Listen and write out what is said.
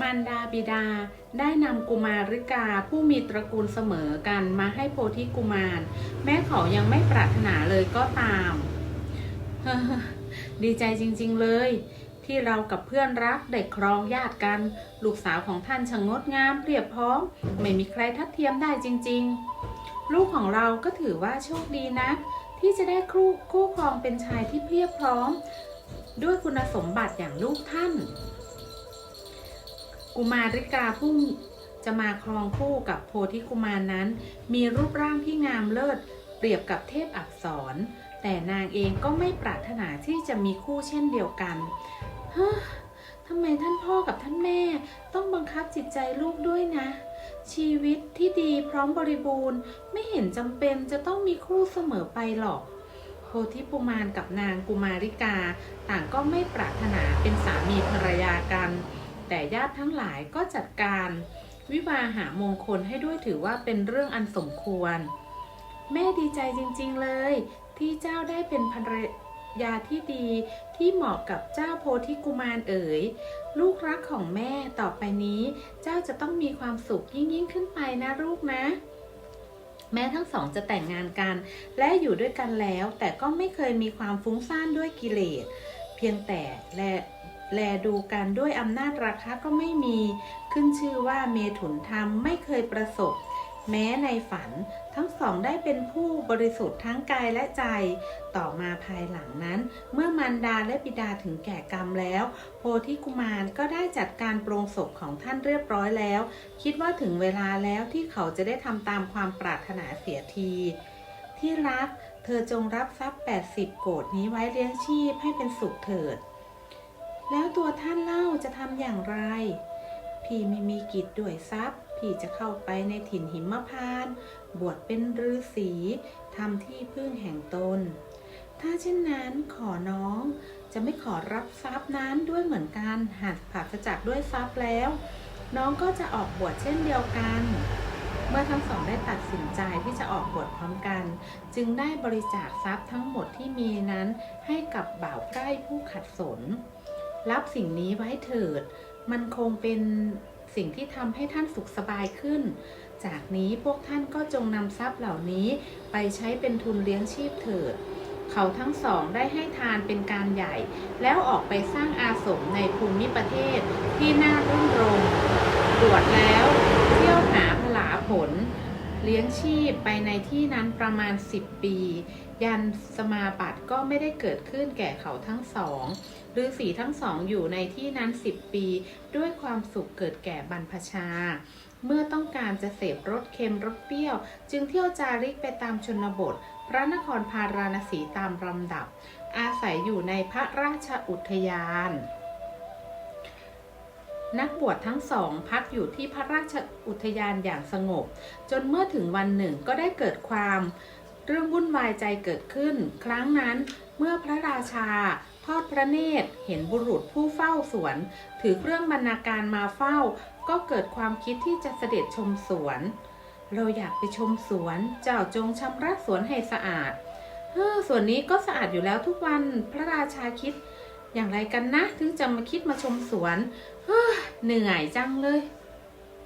มารดาบิดาได้นำกุมาริกาผู้มีตระกูลเสมอกันมาให้โพธิกุมาร แม้เขายังไม่ปรารถนาเลยก็ตามดีใจจริงๆเลย ที่เรากับเพื่อนรักได้ครองญาติกัน ลูกสาวของท่านช่างงดงามเรียบพร้อม ไม่มีใครทัดเทียมได้จริง ๆ ลูกของเราก็ถือว่าโชคดีนะ ที่จะได้คู่คู่ครองเป็นชายที่เพียบพร้อม ด้วยคุณสมบัติอย่างลูกท่าน กุมาริกาผู้จะมาครองคู่กับโพธิกุมารนั้น มีรูปร่างที่งามเลิศเปรียบกับเทพอักษร แต่นางเองก็ไม่ปรารถนาที่จะมีคู่เช่นเดียวกันเฮ้อทำไมท่านพ่อกับท่านแม่ต้องบังคับจิตใจลูกด้วยนะ ชีวิตที่ดีพร้อมบริบูรณ์ ไม่เห็นจำเป็นจะต้องมีคู่เสมอไปหรอก โพธิปุมานกับนางกุมาริกา ต่างก็ไม่ปรารถนาเป็นสามีภรรยากัน แต่ญาติทั้งหลายก็จัดการวิวาหามงคลให้ด้วยถือว่าเป็นเรื่องอันสมควร แม่ดีใจจริงๆเลย ที่เจ้าได้เป็นภรรยาที่ดีที่เหมาะกับเจ้าโพธิกุมารเอ๋ย ลูกรักของแม่ต่อไปนี้ เจ้าจะต้องมีความสุขยิ่งยิ่งๆขึ้นไปนะลูกนะ แม้ทั้งสองจะแต่งงานกัน และอยู่ด้วยกันแล้ว แต่ก็ไม่เคยมีความฟุ้งซ่านด้วยกิเลส เพียงแต่และ แลดูกันด้วยอำนาจราคะก็ไม่มีขึ้นชื่อว่าเมถุนธรรมไม่เคยประสบ แม้ในฝันทั้งสองได้เป็นผู้บริสุทธิ์ทั้งกายและใจ ต่อมาภายหลังนั้น เมื่อมารดาและบิดาถึงแก่กรรมแล้ว โพธิกุมารก็ได้จัดการโปรงศพของท่านเรียบร้อยแล้ว คิดว่าถึงเวลาแล้วที่เขาจะได้ทำตามความปรารถนาเสียที ที่รัก เธอจงรับทรัพย์ 80 โกดนี้ไว้เลี้ยงชีพให้เป็นสุขเถิด แล้วตัวท่านเล่าจะทำอย่างไร พี่ไม่มีกิจด้วยทรัพย์ พี่จะเข้าไปในถิ่นหิมพานบวชเป็นฤาษีทำที่พึ่งแห่งตน ถ้าเช่นนั้นขอน้องจะไม่ขอรับทรัพย์นั้นด้วยเหมือนกัน หากผาศจากด้วยทรัพย์แล้ว น้องก็จะออกบวชเช่นเดียวกัน เมื่อทั้งสองได้ตัดสินใจที่จะออกบวชพร้อมกัน จึงได้บริจาคทรัพย์ทั้งหมดที่มีนั้นให้กับบ่าวใกล้ผู้ขัดสน รับสิ่งนี้ไว้เถิด มันคงเป็นสิ่งที่ทำให้ท่านสุขสบายขึ้น จากนี้พวกท่านก็จงนำทรัพย์เหล่านี้ไปใช้เป็นทุนเลี้ยงชีพเถิด เขาทั้งสองได้ให้ทานเป็นการใหญ่ แล้วออกไปสร้างอาสมในภูมิประเทศที่น่ารื่นรมบวชแล้ว เที่ยวหาพลาผล เลี้ยงชีพไปในที่นั้นประมาณ 10 ปี ยันสมาบัติก็ไม่ได้เกิดขึ้นแก่เขาทั้งสองฤาษีทั้งสองอยู่ในที่นั้น 10 ปี ด้วยความสุขเกิดแก่บรรพชา เมื่อต้องการจะเสพรสเค็มรสเปรี้ยว จึงเที่ยวจาริกไปตามชนบท พระนครพาราณสีตามลำดับ อาศัยอยู่ในพระราชอุทยาน นักบวชทั้งสองพักอยู่ที่พระราชอุทยานอย่างสงบ จนเมื่อถึงวันหนึ่งก็ได้เกิดความเรื่องวุ่นวายใจเกิดขึ้น ครั้งนั้นเมื่อพระราชา ทอดพระเนตร เห็นบุรุษผู้เฝ้าสวน ถือเครื่องบรรณาการมาเฝ้า ก็เกิดความคิดที่จะเสด็จชมสวน เราอยากไปชมสวน เจ้าจงชำระสวนให้สะอาดเฮ้อสวนนี้ก็สะอาดอยู่แล้วทุกวันพระราชาคิด อย่างไรกันนะ ถึงจะมาคิดมาชมสวนเหนื่อยจังเลย